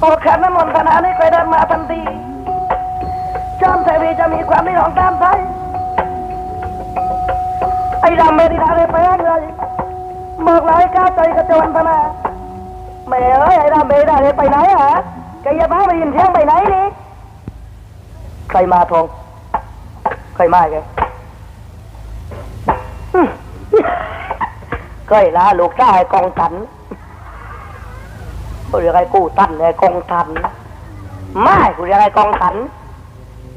โอแขนน้ำมนต์ขนาดนี้เคยเดินมาทันทีจอมเทวีจะมีความนิยมตามใจไอ้ดำไม่ได้ด่าเลยไปเลยบอกเลยก้าวใจกระโจนพนาแม่เอ้ยไอ้ดำไม่ได้ด่าเลยไปไหนฮะแกอย่าพาไปยินเที่ยงไปไหนนี่ใครมาทองใครมาแกเคยลาลูกชายกองสัน กูเรียกไอ้กู้ตันไอ้กองสันไม่กูเรียกไอ้กองสัน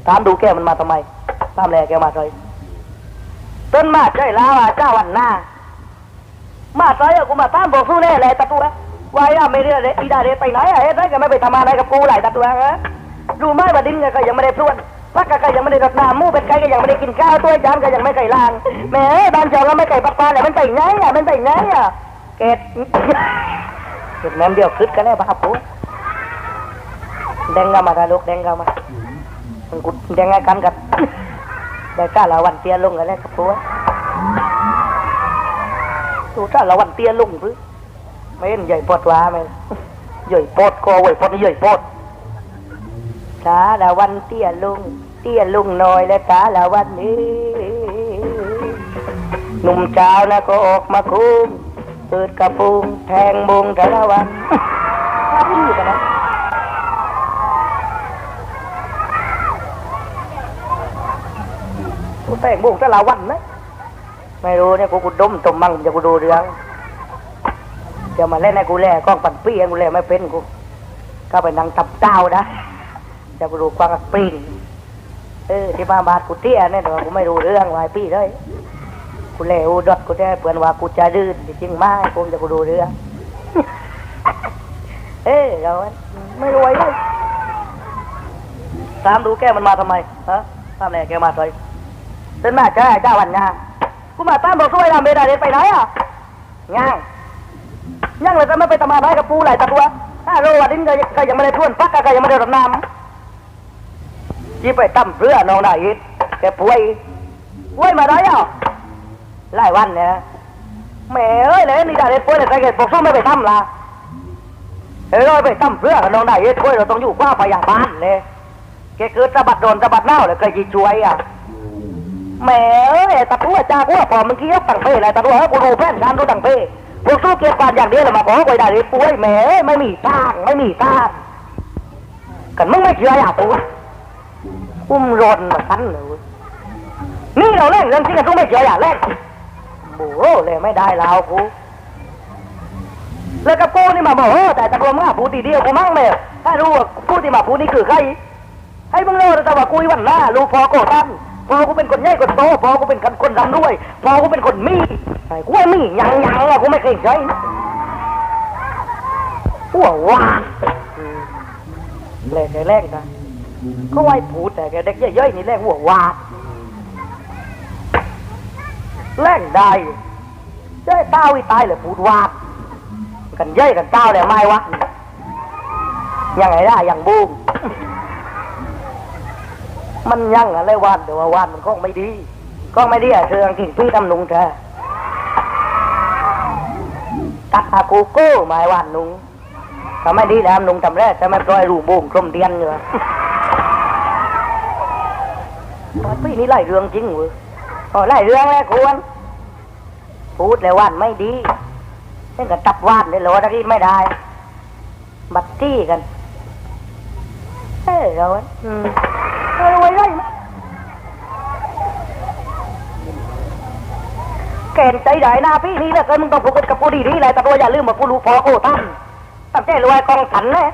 ถามดูแกมันมาทำไมตามแลแกมาเลยต้นมาใช่ลาวเจ้าวันหน้า มาใส่กูมาตามบอกสู้แน่เลยตะตัววายอะไม่ได้เลยอีดาเรไปไหนอะเฮ้ยได้ก็ไม่ไปทำอะไรกับกูหลายตะตัวฮะดูไม่บดินก็ยังไม่ได้พรวนพักก็ยังไม่ได้รดน้ำมูเป็นไก่ก็ยังไม่ได้กินข้าวตัวจานก็ยังไม่ไก่ล้างแม่บ้านเจ้าก็ไม่ไก่ปักปลาเลยมันไปไหนอะมันไปไหนอะเกต เก็บแม่มเดียวคึดกันแล้วบ้าปุ๊แดงกันมาทะลุแดงกันมามันกูแดงไงกันกับได้ก้าละวันเตี้ยลงกันแล้วครับปุ๊ดูก้าละวันเตี้ยลงพื้ไม่เห็นใหญ่ปอดว้าไหมใหญ่ปอดคอไว้ปอดนี่ใหญ่ปอดตาละวันเตี้ยลุงเตี้ยลุงน้อยและตาละวันนี้หนุ่มเจ้านะก็ออกมาคุ้ม เปิดกระปุงแทงมงแต่ละวันถ้าพี่กันนะกูแต่งมงแต่ละวันนะไม่รู้เนี่ยกูกูดมตมมั่งจะกูดูเรื่องจะมาเล่นให้กูแล่กล้องปั่นปี้ให้กูแล่ไม่เป็นกูก็ไปนั่งตับเจ้านะจะกูดูกวางกับปีนเออที่มาบาดกูเตี้ยเนี่ยแต่ว่ากูไม่รู้เรื่องวายปี้เลย กูเล่อูดอดกูได้เปื่อนว่ากูจะดื้อจริงมากกูจะกูดูเรื่องเอ้ยเราไม่รวยเลยตามดูแกมันมาทำไมฮะตามแหล่แกมาทำไมเต้นมาจ้าเจ้าวันงากูมาตามบอกช่วยทำไม่ได้เดไปไหนอะย่างย่างเลยจะไม่ไปทำอะไรกับปูหลายตะตัวถ้าโรวดินก็ยังไม่ได้ทวนปักก็ยังไม่ได้รดน้ำยี่ไปตั้มเพื่อน้องได้อีกแกป่วยป่วยมาได้อะ หลายวันเนี่ยแหม่เอ้ยเลยนี่ได้เลยป่วยเลยใครเกิดบอกสู้ไม่ไปทำละเฮ้ยเราไปตั้มเพื่อกับน้องได้เอ้ยช่วยเราต้องอยู่กว่าพยาบาลเลยแกเกิดสะบัดโดนสะบัดเน่าเลยเคยจีช่วยอะแหมเอ้ยตะตัวจ้ากว่าพอเมื่อกี้ตังเป้อะไรตะตัวเฮ้ยกูรู้แผนการรู้ตังเป้พวกสู้เก็บการอย่างเดียวเลยมาบอกว่าได้เลยป่วยแหมไม่มีทางไม่มีทางกันมึงไม่เชื่ออะตัวอุ้มรนมาทันเลยนี่เราเล่นเรื่องที่กันต้องไม่เชื่ออะเล่น โอ้เลยไม่ได้เรากูแล้วก็กูนี่มาบอกเออแต่ตะโกนมาพูดทีเดียวกูมั่งแม่ถ้ารู้ว่ากูที่มาพูดนี่คือใครให้มึงรู้แต่ว่ากูวันหน้ารู้พอโกตันพอกูเป็นคนใหญ่คนโตพอกูเป็นคนคนดำด้วยพอกูเป็นคนมีไอ้กูว่มีหยังหยังอะกูไม่เคยใช้หัวว่าแรงแรงนะเขาไว้พูดแต่แกเด็กเย่อยๆนี่แรงหัววาด แรงได้เจ้าเต้าอีตายเลยพูดวาดกันเย้ยกันเจ้าแล้วไม่วะยังไงได้ยังบูมมันยังอะไรวานแต่ว่าวานมันก็ไม่ดี ก็ไม่ดีอะเธอังกิ่งพี่ทำนุงเธอตักอากูโก้หมายวานนุงถ้าไม่ดีแล้วนุงทำแรกจะไม่ปล่อยรูบูมกลมเดียนอยู่พี่นี่ไล่เรื่องจริงเว้ย อ๋อไล่เรื่องแล้วควรพูดแล้ววานไม่ดีเล่นกับตับวาดเลยหรอตะกี้ไม่ได้ บัตรจี้กันเฮ้ยเราอืมเอาไว้ได้ไหมแกนใจได้หน้าพี่นี่แหละเกินมึงต้องพูดกับกูดีๆเลยแต่ตัวอย่าลืมว่ากูรู้พอโอ้ตั้งตั้งใจรวยกองสันเลย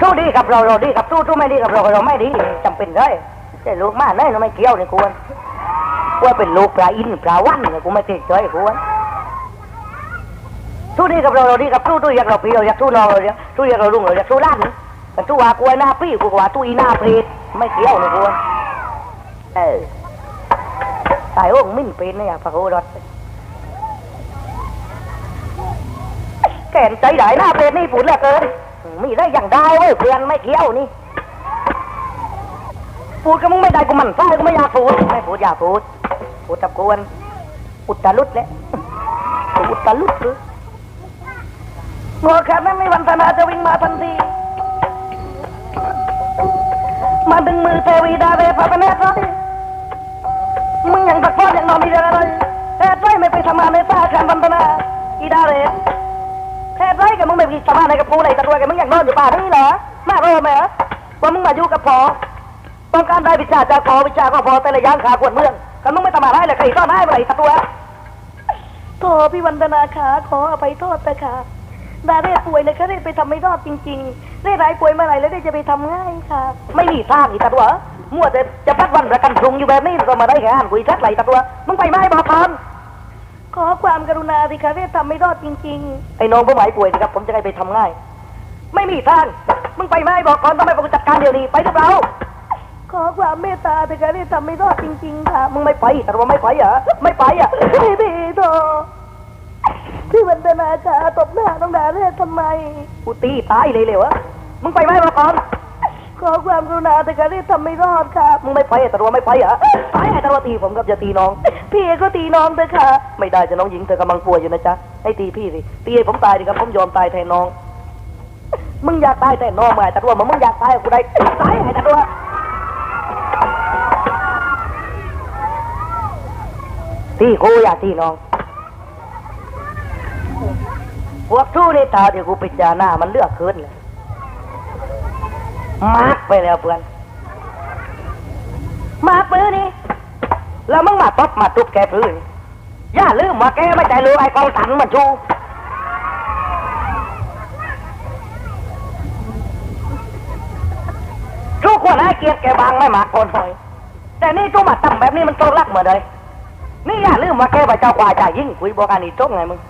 สู้ดีกับเราเราดีกับสู้สู้ไม่ดีกับเราเราไม่ดีจำเป็นเลย แต่ลูกมาไหนเราไม่เกี่ยวนี่ควรว่าเป็นลูกปลาอินปลาวันเนี่ยกูไม่ติดใจควรสู้ดีกับเราเราดีกับสู้ตู้อยากเราปีเราอยากสู้นองเราอยากสู้อยากเราลุงเราอยากสู้ล้านกันสู้ว่ากูไอ้หน้าปี้กูกว่าตู้อีหน้าเพลดไม่เกี่ยวเลยกูเออตายโอ้งมิ่นเป็นเนี่ยพระโคดอดแก่นใจได้หน้าเพลดนี่ฝุ่นเหลือเกินมีได้อย่างได้เว้ยเพื่อนไม่เกี่ยวนี่ พูดกับมึงไม่ได้กูหมันไส้กูไม่อยากพูดไม่พูดอยากพูดพูดกับกวนอุตลุดแหละอุตลุดเลยหัวแค่นั้นไม่วันธนาจะวิ่งมาทันทีมาดึงมือเทวีดาเรพาไปแน่ร้อยมึงยังตะโกนยังนอนมีอะไรแท้ไรไม่ไปทำงานในตาการวันธนาอีดาเรแท้ไรกับมึงไม่ไปทำงานในกับกูเลยตะรวยกับมึงอยังนอนอยู่ป่านี่เหรอมาโรไหมเหรอว่ามึงมาอยู่กับพอ ต้องการได้วิชาจากพอวิชาก็พอแต่ละอย่างขากวดเมืองกันมึงไม่ทำอะไรเลยใครต้อนให้อะไรตะรวยโทษพี่วันธนาขาขออภัยโทษนะคะดาเร่ป่วยนะคะเร่ไปทำไม่รอดจริงๆเร่ร้ายป่วยเมื่อไหร่แล้วเร่จะไปทำง่ายค่ะ ไม่มีทางอีกตัดวะมั่วแต่จะพัดวันประกันพรุงอยู่แบบนี้ก็มาได้แค่อ่านคุยทัดไหลตัดวะมึงไปไม่บอกทอนขอความกรุณาสิคะเร่ทำไม่รอดจริงๆไอ้น้องผมหายป่วยสิครับผมจะให้ไปทำง่าย ไม่มีทางมึงไปไม่บอกก่อนต้องไปจัดการเดี๋ยวนี้ไปหรือเปล่า ขอความเมตตาแต่การที่ทำไม่รอดจริงๆค่ะ มึงไม่ไปแต่ว่าไม่ไปเหรอไม่ไปอะพี่พี่โตพี่วันธนาค่ะตบหน้าต้องด่าเรื่องทำไมกูตีตายเลยเลยวะมึงไปไหมมาก่อนขอความกรุณาแต่การที่ทำไม่รอดค่ะ มึงไม่ไปแต่ว่าไม่ไปเหรอไปไอ้ต่ว่าตีผมกับจะตีน้อง พี่ก็ตีน้องเถอะค่ะ ไม่ได้จะน้องหญิงเธอกำลังป่วยอยู่นะจ๊ะ ให้ตีพี่สิ ตีให้ผมตายดิครับผมยอมตายแทนน้อง มึงอยากตายแทนน้องไหมแต่ว่ามึงอยากตายกูได้ตายไอ้แต่ว่าที่กูอยากที่น้องพวกทู่ในตาเดี๋ยวกูไปจาหน้ามันเลือกขึ้นเลยมาร์กไปแล้วเพื่อน มาร์กปื้อนี่แล้วมึงมาตบมาทุบแกปื้อนี่อย่าลืมว่าแกไม่ใจรู้ไอ้กองสันมันชูทุกคนให้เกียรติแกบางไม่มากคนหอยแต่นี่ทูมาตั้งแบบนี้มันต้องรักเหมือนเลย นี่อย่าลืมว่าแกว่าเจ้ากว่าจะยิ่งคุยบอกอันนี้จบไงมึง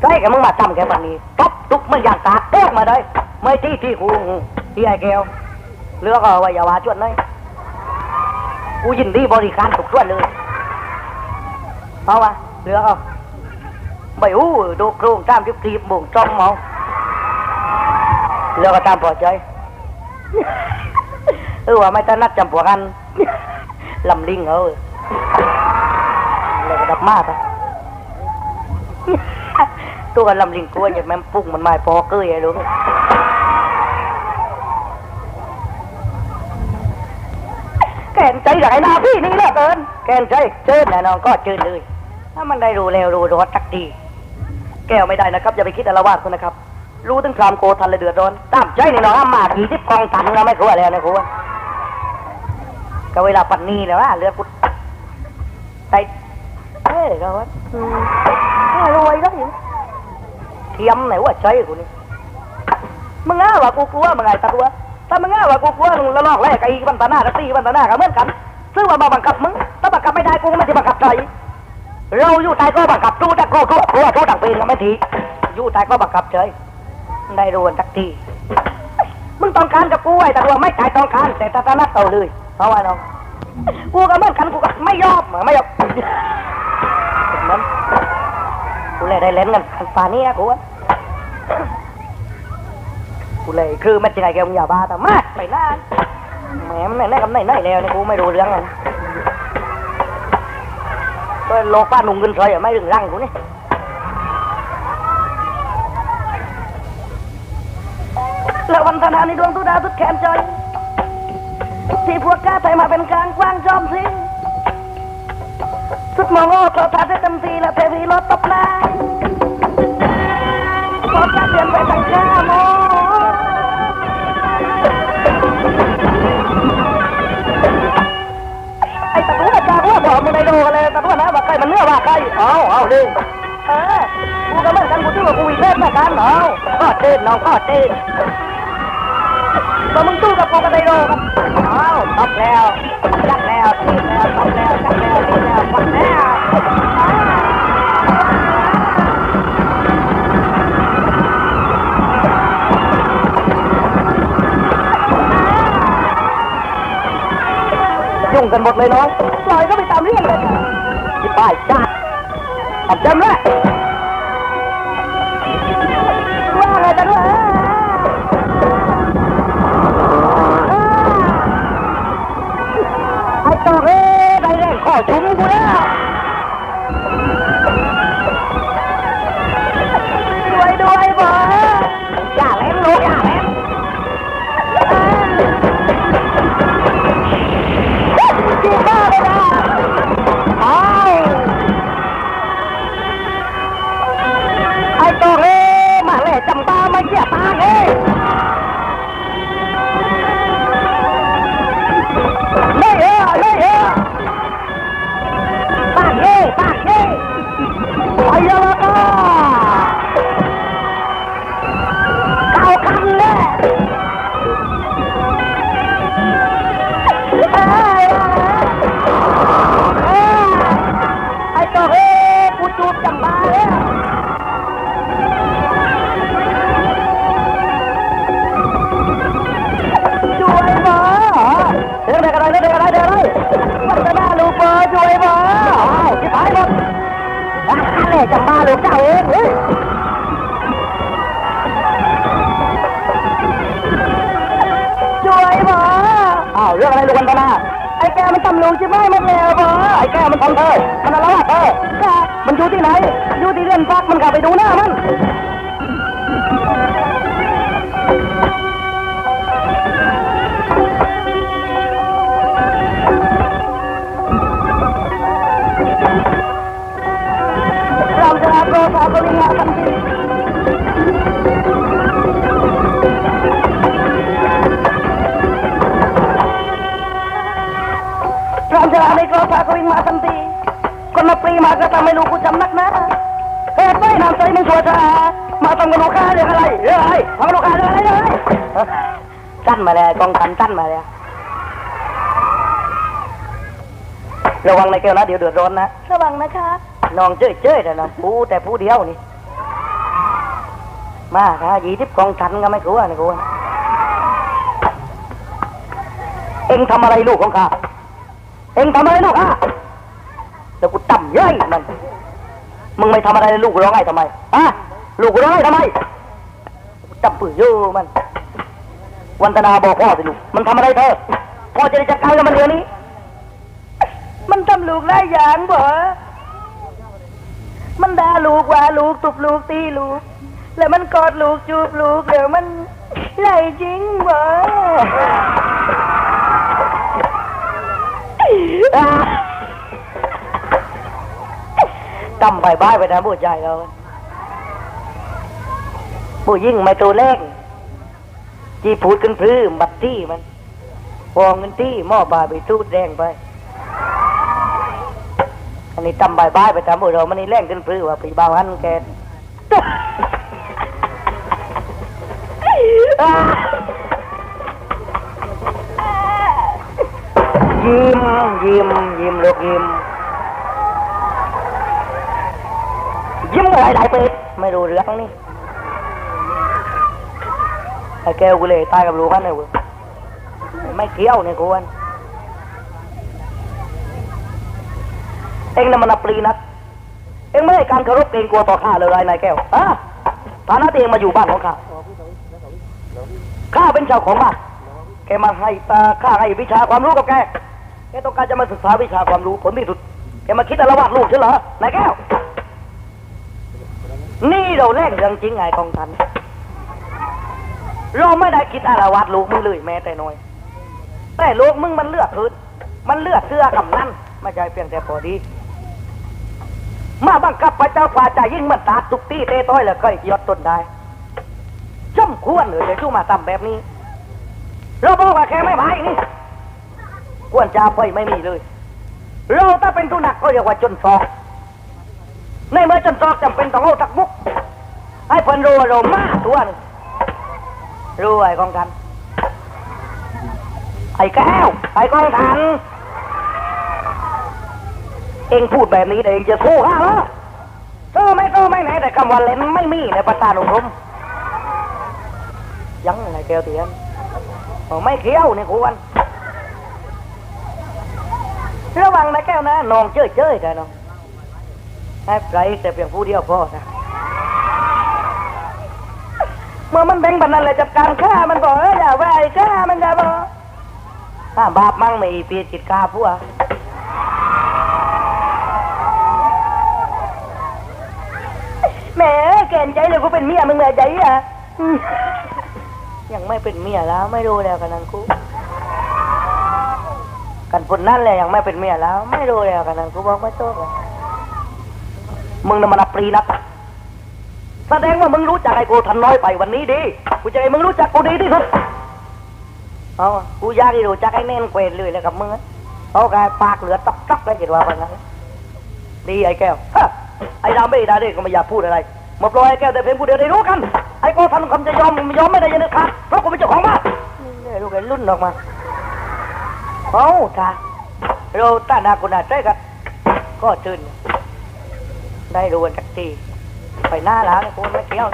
ใช่แกมึงมาทำแกวันนี้ตบทุกมันอย่างตาแตกมาได้ไม่ที่ที่กูที่ไอ้แก้วเลือกเอาไว้อย่าวาชวนเลยกูยินดีบริการทุกส่วนเลยเอาวะเลือกเอาไม่อู้ดูโครงตามทิพทีบบ่งจ้องเมาเลือกก็ตามพอใจเออว่าไม่ถนัดจำพวกกันลำลิงเออ ลับมาไปตัวกันลำลิงกลัวอย่างแม่ปุ้งมันไม่พอเกยไอ้ลูกแกนใจหลนาพี่นี่เหลือเกินแกนใจเชิญแน่นอนก็เชิญเลย ถ้ามันได้รู้แล้วรู้รสตักดีแก้วไม่ได้นะครับ อย่าไปคิดอะไรวาดคุณนะครับ รู้ถึงความโกทันเลยเดือดร้อนตามใจนี่น้องมากีทิพกองทันเราไม่กลัวแล้วนะครูก็เวลาปันนี้แล้วว่าเรือกุด rồi á ừ. rồi đó gì thì âm này quá chơi của đi มึงอ้าว่ากูกลัวมึงไงตะตัวถ้ามึงอ้าว่ากูกลัวมึงละลอกแรกไอ้บันตาหน้าตีบันตาหน้ากับเหมือนกันซึ่งว่ามาบังคับมึงถ้าบังคับไม่ได้กูก็ไม่จะบังคับใครเราอยู่ใต้ก็บังคับตู้แต่กูกลัวกลัวโทษต่างเป็นก็ไม่ทีอยู่ใต้ก็บังคับเฉยได้รู้กันสักทีมึงต้องการกับกูไอ้ตะตัวไม่ใจต้องการแต่ตาตาหน้าเต่าเลยเพราะว่าน้องกูก็เหมือนกันกูก็ไม่ยอมไม่ยอมนั้นกู เลยได้เล่นกันฟานี้นะกูอะกูเลยคือมันจะไงแกมึงอย่าบ้าแต่มากไปนานแหมมันไหนกับไหนไหนแล้วเนี่ยกูไม่รู้เรื่องเลยก็โลกป้าหนุ่มเงินซอยอะไม่ถึงรังกูนี่แล้ววันธนาในดวงตุดาสุดแขนใจที่พวกก้าไทยมาเป็นกลางกว้างจอมสิง สุดมองโอ้โทรทัศน์ได้เต็มทีแล้วเทวีรถตบหน้าพวกกล้าเปลี่ยนไปตั้งข้าโมไอ้ตะกั่วตากั่วบอกมึงได้ดูเลยตะกั่วนะว่าใครมันเนื้อว่าใครเอาเอาดิเออกูก็เหมือนกันกูที่ว่ากูวิเศษเหมือนกันเอาก็เต้นน้องก็เต้นพอมึงสู้กับกูก็ได้โลกันอ้าตบแล้วจักแล้วทีแล้วตบแล้ว ยุ่งกันหมดเลยน้องปล่อยก็ไปตามเรื่องเลยที่ป้ายจัดเต็มเลยว่ ก็ทำให้ลูกกูจำนักนะเหตุไม่นำใจมึงชัวร์จ้ามาทำกับลูกค้าเรื่องอะไรเรื่องอะไรทำกับลูกค้าเรื่องอะไรเรื่องอะไรตั้นมาแล้วกองทันตั้นมาแล้วระวังในแก้วนะเดี๋ยวเดือดร้อนนะระวังนะคะน้องเจ้ยเจ้ยแต่นะผู้แต่ผู้เดียวนี่ มาถ้ายี่ทิพกองทันก็ไม่กลัวนะกลัวเอ็งทำอะไรลูกของข้าเอ็งทำอะไรลูกข้า แล้วกูต่ำเย้ยมันมึงไม่ทำอะไรเลยลูกกูร้องไห้ทำไมฮะลูกกูร้องไห้ทำไมกูจับปืนอยู่มัน วันตนาบอกพ่อสิลูกมันทำอะไรเธอพ่อจะได้จัดการกับมันเดี๋ยวนี้ มันทำลูกได้อย่างบ่มันด่าลูกว่าลูกตุบลูกตีลูก แล้วมันกอดลูกจูบลูกเดี๋ยวมันไหลจริงบ่ กำใบบ้ไปนะผู้ใจเราผู้ยิ่งไม่ตัวเล็กจีพูดกันพลื้มบัดที่มันวองเงินที่หม้อบาไปตูดแดงไป อันนี้ตำบายบายไปตามบุเรามันนี่แรงขึ้นพลื้ว่าปีบาวหันแกยิ้มยิ้มยิ้มลูกยิ้ม ยิ้ไรหลายเป็ดไม่รู้เรื่องนี่ไอ้แก้วกูเลยตายกับลูกกันเลยเว้ยไม่เกี่ยวเนี่ยกูวันเองน่ะมันอัปรีนักเองไม่ได้การเคารพเกรงกลัวต่อข้าเลยนายแก้วฮะฐานะเองมาอยู่บ้านของข้าข้าเป็นเจ้าของบ้านแกมาให้ตาข้าให้วิชาความรู้กับแกแกต้องการจะมาศึกษาวิชาความรู้ผลที่สุดแกมาคิดอะไรวาดลูกใช่เหรอนายแก้ว นี่เราแลกเรื่องจริงไงกองทันเราไม่ได้คิดอะไรวาดลูกมึงเลยแม้แต่น้อย แต่ลูกมึงมันเลือกพื้นมันเลือกเสื้อกำนันไม่ใช่เพียงแต่พอดี มาบังคับพระเจ้าพาใจยิ่งมันตาตุกตี้เตต้อยแล้วก็ยอดต้นได้จำควรเลยจะชู้มาทำแบบนี้ เราบอกว่าแค่ไม่ไหวนี่ควรจะไปไม่มีเลย เราถ้าเป็นทุนักก็เรียกว่าจนซอกในเมื่อจนซอกจำเป็นต้องเอาตักมุก ให้เพิ่นรู้ว่าเรามาตัวนรู้ไอ้กองกันไอ้แก้วไอ้กองทันเองพูดแบบนี้เดี๋ยวเองจะสู้ข้าเหรอโตไม่โตไม่ไหนแต่คำว่าเล่นไม่มีในประสาทของผมยังไงแก้วเตียนไม่เคี้ยวนี่ควรระวังนะแก้วนะนองเจ้ยเจ้ยกันน้องให้ไกลแต่เพียงผู้เดียวพอนะเมื่อมันแบ่งบันนั้นเลยจัดการฆ่ามันบอกเอออย่าไว้ฆ่ามันอย่าบอกถ้าบาปมั่งไม่ปีจิตกาพัวแหมแกนใจเลยกูเป็นเมียมึงเลยใจอะยังไม่เป็นเมียแล้ว ไม่รู้แล้วกันนันกูกันปุ่นนั่นแหละยังไม่เป็นเมียแล้ว ไม่รู้แล้วกันนันกูบอกไม่โต้กันมึงน่ะมันอัปรีนักอะ แสดงว่ามึงรู้จักไอ้กูทันน้อยไปวันนี้ดี กูจะให้มึงรู้จักกูดีที่สุดเอากูอยากให้รู้จักไอ้เน่นเกวนเลยแล้วกับมึงอะเอาแกปากเหลือตับตับเลยคิดว่าวันนั้นดีไอ้แก้วไอ้ดำไม่ได้เด็กก็ไม่อยากพูดอะไรมาปล่อยไอ้แก้วแต่เพียงผู้เดียวได้รู้กัน ไอ้โกทันคำจะยอมยอมไม่ได้ยันขาดเพราะกูเป็นเจ้าของบ้านนี่ลูกไอ้รุ่นออกมาเอาท่าเราต้านากุนาใจกันก็ตื่นได้รู้กันสักที ไปหน้าร้านกูไม่เกี่ยว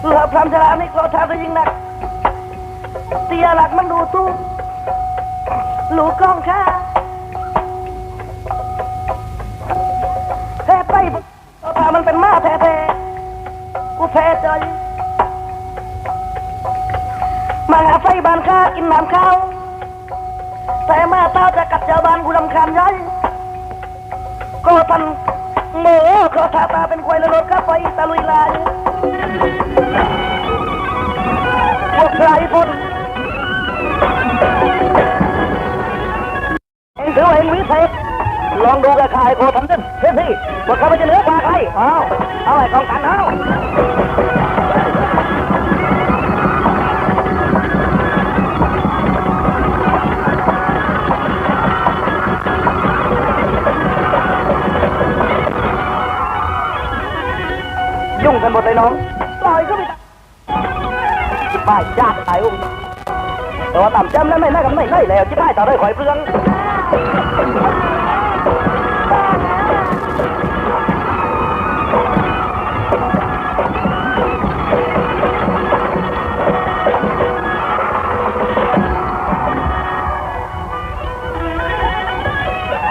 เพื่อพรำชรานี่ก็ท้าจะยิงหนักเตียหลักมันดูตู้หลูกกองข้าแพ้ไปเอาพามันเป็นม้าแท้ๆกูแพ้ใจบ้านข้ากินน้ำข้าว แต่แม่ตาจะกัดชาวบ้านกูลำคาญย้ายก็ทันโมโหก็ทาตาเป็นควายแล้วรถก็ไปตะลุยลายพวกใครพ้นเองถือเองวิเศษลองดูกับข้าไอ้โคทำดิเพื่อนพี่ว่าเขาไม่จะเหนือกว่าใครเอาเอาไอ้ของกันเอา กันหมดเลยน้องปล่อยก็ไม่ได้ป้ายยากตายอุ้มแต่ว่าต่ำจำแล้วไม่น่ากันไม่ได้แล้วที่ได้ต่อได้ข่อยเปลือง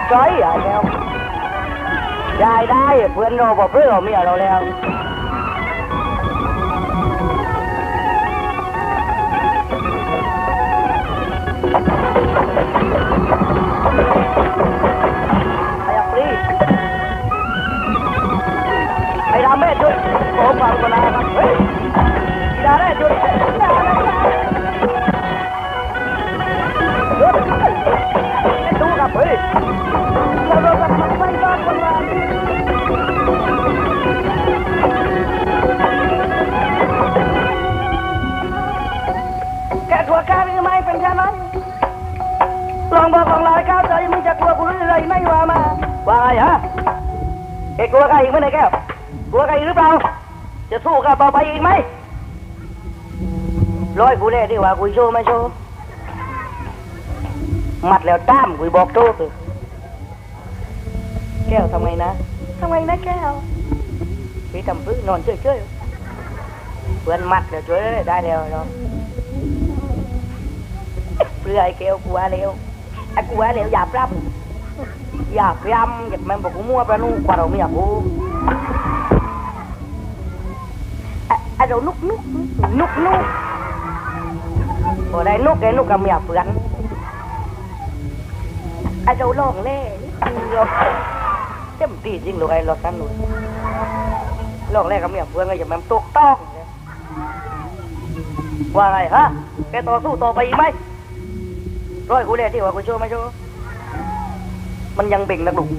ใจใหญ่แล้วยายได้เพื่อนเราบอกเพื่อนเราเมียเราแล้ว ไอ้อัปรีไอ้ดาเมจด้วยโอ้ กกลัวใครอีกไหมเนี่ยแก้ว กลัวใครอีกหรือเปล่า จะสู้กับต่อไปอีกไหม ร้อยกูแน่ดีกว่ากูโชว์ไม่โชว์มัดแล้วต้ามกูบอกโชว์คือแก้วทำไงนะทำไงนะแก้วพี่ทำพื้นนอนเฉยๆเพื่อนมัดแล้วช่วยได้แล้วเนาะเพื่อไอ้เกลกูว่าเร็วไอ้กูว่าเร็วอย่าปรับ อยาพยายมอย่าแม่งบอกกูมั่วปนู่กว่าเราไม่อยากกูไอ้ไอ้เรานุกนุกนุกนุกโอ้ได้นุกไอ้นุกกับเมียเพื่อนไอ้เราลองเล่นี่เราเต็มตีจริงลูกไอ้เราสันหนุนลองเล่กับเมียเพื่อนก็อย่าแม่งตกต้องว่าไงฮะแกต่อสู้ต่อไปอีกไหมร้อยกูเนี่ยที่ว่ากูโชว์ไม่ว์ มันยังเบ่งนักลุก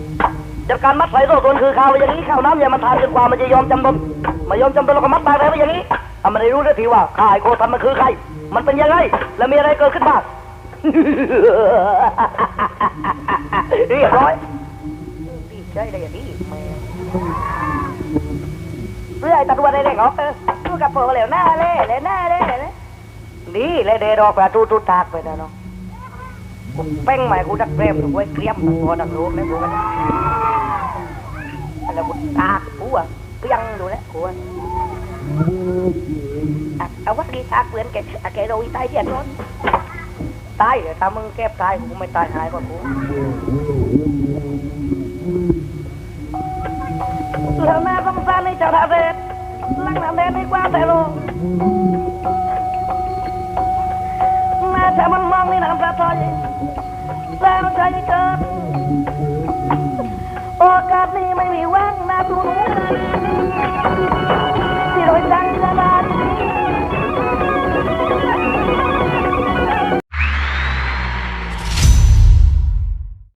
จัดการมัดใส่โซ่ตนคือข่าวอย่างนี้ข่าวน้ำอย่ามาทานจนกว่ามันจะยอมจำนนมายอมจำนนแล้วก็มัดตายไปอย่างนี้ทำมันได้รู้ได้ทีว่าข้าไอโคทันมันคือใคร มันเป็นยังไง และมีอะไรเกิดขึ้นบ้างเรียบร้อยดีใจได้อย่างนี้แม่เพื่อไอ้ตะวันได้เด็กเหรอเออดูกับโปรเหลวหน้าเล่เหลวหน้าเล่เลยนี่เลยเดรอกประตูตุตากไปนะเนาะ กูเป้งใหม่กูดักเปรมกูไว้เกลียมพอดักรู้ไหมกูมันแล้วกูตากูอะเปียงดูแล้วกูอะเอาวัดดีตาเปลือนแกอะแกโดนตายเดียดร้อนตายถ้ามึงแก้ตายกูไม่ตายหายกว่ากูแล้วแม่ต้องสร้างในจ้าท่าเรศลังน้ำแดงให้กว่าแต่โลกแม่แต่มัน faire va parler, faire un joli cop. Oh, God, me, me,